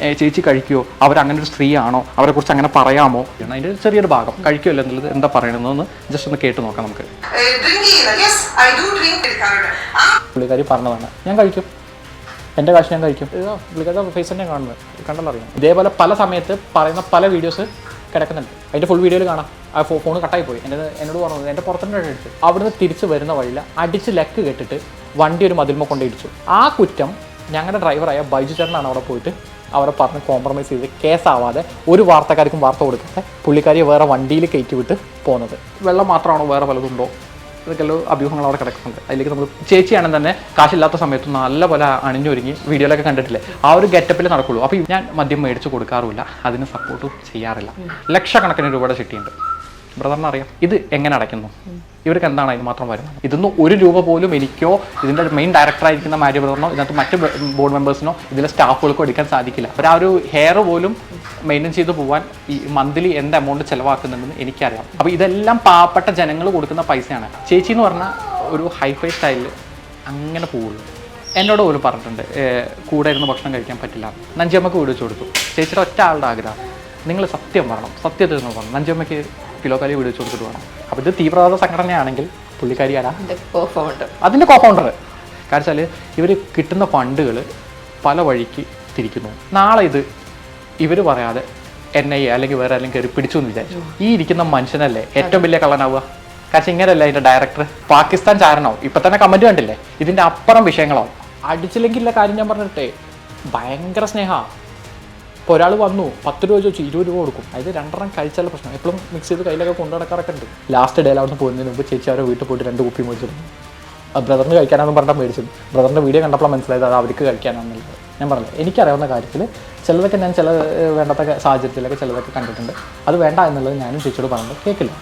ചേച്ചി കഴിക്കുമോ അവരങ്ങനെ ഒരു സ്ത്രീയാണോ? അവരെക്കുറിച്ച് അങ്ങനെ പറയാമോ? അതിന്റെ ചെറിയൊരു ഭാഗം. കഴിക്കുമല്ലോ എന്നുള്ളത് എന്താ പറയണമെന്ന് ജസ്റ്റ് ഒന്ന് കേട്ട് നോക്കാം നമുക്ക്. പുള്ളിക്കാരി പറഞ്ഞതാണ്. ഞാൻ കഴിക്കും. എന്റെ കാശ് ഞാൻ കഴിക്കും. ഇതാ പുള്ളിക്കാരുടെ ഫേസ് തന്നെ കാണുന്നത്. കണ്ടെന്ന് അറിയാം. ഇതേപോലെ പല സമയത്ത് പറയുന്ന പല വീഡിയോസ് കിടക്കുന്നുണ്ട്. അതിന്റെ ഫുൾ വീഡിയോയിൽ കാണാം. ആ ഫോ ഫോൺ കട്ടായി പോയി എന്റെ എന്നോട് പറഞ്ഞത് എന്റെ പുറത്തുനിന്ന് അടിച്ചു അവിടുന്ന് തിരിച്ച് വരുന്ന വഴിയിൽ അടിച്ച് ലക്ക് കെട്ടിട്ട് വണ്ടി ഒരു മതിൽമ കൊണ്ട് ഇടിച്ചു. ആ കുറ്റം ഞങ്ങളുടെ ഡ്രൈവറായ ബൈജു ചേട്ടനാണ് അവിടെ പോയിട്ട് അവരെ പറഞ്ഞ് കോംപ്രമൈസ് ചെയ്ത് കേസാവാതെ ഒരു വാർത്തക്കാർക്കും വാർത്ത കൊടുക്കാതെ പുള്ളിക്കാരിയെ വേറെ വണ്ടിയിൽ കയറ്റി വിട്ട് പോകുന്നത് വെള്ളം മാത്രമാണോ വേറെ പലതുണ്ടോ? ഇതൊക്കെയുള്ള അഭ്യൂഹങ്ങൾ അവിടെ കിടക്കുന്നുണ്ട്. അതിലേക്ക് നമ്മൾ ചേച്ചിയാണെങ്കിൽ തന്നെ കാശില്ലാത്ത സമയത്ത് നല്ല പോലെ അണിഞ്ഞൊരുങ്ങി വീഡിയോയിലൊക്കെ കണ്ടിട്ടില്ലേ? ആ ഒരു ഗെറ്റപ്പിൽ നടക്കുള്ളൂ. അപ്പോൾ ഞാൻ മദ്യം മേടിച്ച് കൊടുക്കാറുമില്ല. അതിന് സപ്പോർട്ട് ചെയ്യാറില്ല. ലക്ഷക്കണക്കിന് രൂപയുടെ ചിട്ടിയുണ്ട്. ബ്രദറിന് അറിയാം ഇത് എങ്ങനെ അടയ്ക്കുന്നു? ഇവർക്ക് എന്താണ് അതിന് മാത്രം വരുന്നത് ഇതൊന്നും ഒരു രൂപ പോലും എനിക്കോ ഇതിന്റെ മെയിൻ ഡയറക്ടറായിരിക്കുന്ന മാര്യ ബ്രദറിനോ ഇതിനകത്ത് മറ്റ് ബോർഡ് മെമ്പേഴ്സിനോ ഇതിലെ സ്റ്റാഫുകൾക്കോ എടുക്കാൻ സാധിക്കില്ല. അവർ ആ ഒരു ഹെയർ പോലും മെയിന്റെയിൻ ചെയ്ത് പോകാൻ ഈ മന്ത്ലി എന്ത് എമൗണ്ട് ചിലവാക്കുന്നുണ്ടെന്ന് എനിക്കറിയാം. അപ്പോൾ ഇതെല്ലാം പാവപ്പെട്ട ജനങ്ങൾ കൊടുക്കുന്ന പൈസയാണ്. ചേച്ചി എന്ന് പറഞ്ഞാൽ ഒരു ഹൈഫൈ സ്റ്റൈലിൽ അങ്ങനെ പോവുള്ളൂ. എന്നോട് പോലും പറഞ്ഞിട്ടുണ്ട് കൂടെ ഇരുന്ന് ഭക്ഷണം കഴിക്കാൻ പറ്റില്ല. നഞ്ചിയമ്മക്ക് വീട് വെച്ച് കൊടുത്തു. ചേച്ചിയുടെ ഒറ്റ ആളുടെ ആഗ്രഹം നിങ്ങൾ സത്യം പറയണം സത്യത്തിൽ നിന്ന് പറയണം. നഞ്ചിയമ്മയ്ക്ക് കിലോ കരി വീട് വെച്ച് കൊടുത്തിട്ട് വേണം. അപ്പോൾ ഇത് തീവ്രവാദ സംഘടനയാണെങ്കിൽ പുള്ളിക്കാരി ആരാ? അതിന്റെ കോഫൗണ്ടർ കാരണം വെച്ചാൽ ഇവർ കിട്ടുന്ന ഫണ്ടുകൾ പല വഴിക്ക് തിരിക്കുന്നു. നാളെ ഇത് ഇവർ പറയാതെ എൻ ഐ എ അല്ലെങ്കിൽ വേറെ ആരെങ്കിലും കയറി പിടിച്ചു എന്ന് വിചാരിച്ചു. ഈ ഇരിക്കുന്ന മനുഷ്യനല്ലേ ഏറ്റവും വലിയ കള്ളനാവുക? കാരണം ഇങ്ങനെയല്ല ഇതിന്റെ ഡയറക്ടർ പാകിസ്ഥാൻ ചാരനാവും ഇപ്പം തന്നെ കമന്റ് കണ്ടില്ലേ? ഇതിന്റെ അപ്പുറം വിഷയങ്ങളാവും. അടിച്ചില്ലെങ്കിലുള്ള കാര്യം ഞാൻ പറഞ്ഞിട്ടേ ഭയങ്കര സ്നേഹമാണ് ഇപ്പോൾ ഒരാൾ വന്നു പത്ത് രൂപ ചോദിച്ചു ഇരുപത് രൂപ കൊടുക്കും. അതായത് രണ്ടെണ്ണം കഴിച്ചാൽ പ്രശ്നം. എപ്പോഴും മിക്സ് ചെയ്ത് കയ്യിലൊക്കെ കൊണ്ടു നടക്കാറൊക്കെ ഉണ്ട് ലാസ്റ്റ് ഡേയിൽ അവിടെ നിന്ന് പോകുന്നതിന് മുമ്പ് ചേച്ചി അവരെ വീട്ടിൽ പോയിട്ട് രണ്ട് കുപ്പി മേടിച്ചിരുന്നു. ബ്രദറിന് കഴിക്കാനാണെന്ന് പറഞ്ഞാൽ മേടിച്ചത്. ബ്രദറിന്റെ വീഡിയോ കണ്ടപ്പോൾ മനസ്സിലായത് അത് അവർക്ക് കഴിക്കാനാണെന്നുള്ളത് ഞാൻ പറഞ്ഞത് എനിക്കറിയാവുന്ന കാര്യത്തിൽ ചിലതൊക്കെ ഞാൻ ചില വേണ്ടത്തൊക്കെ വേണ്ടാത്ത സാഹചര്യത്തിലൊക്കെ ചിലതൊക്കെ കണ്ടിട്ടുണ്ട്. അത് വേണ്ട എന്നുള്ളത് ഞാനും ചേച്ചിയോട് പറഞ്ഞത് കേൾക്കില്ല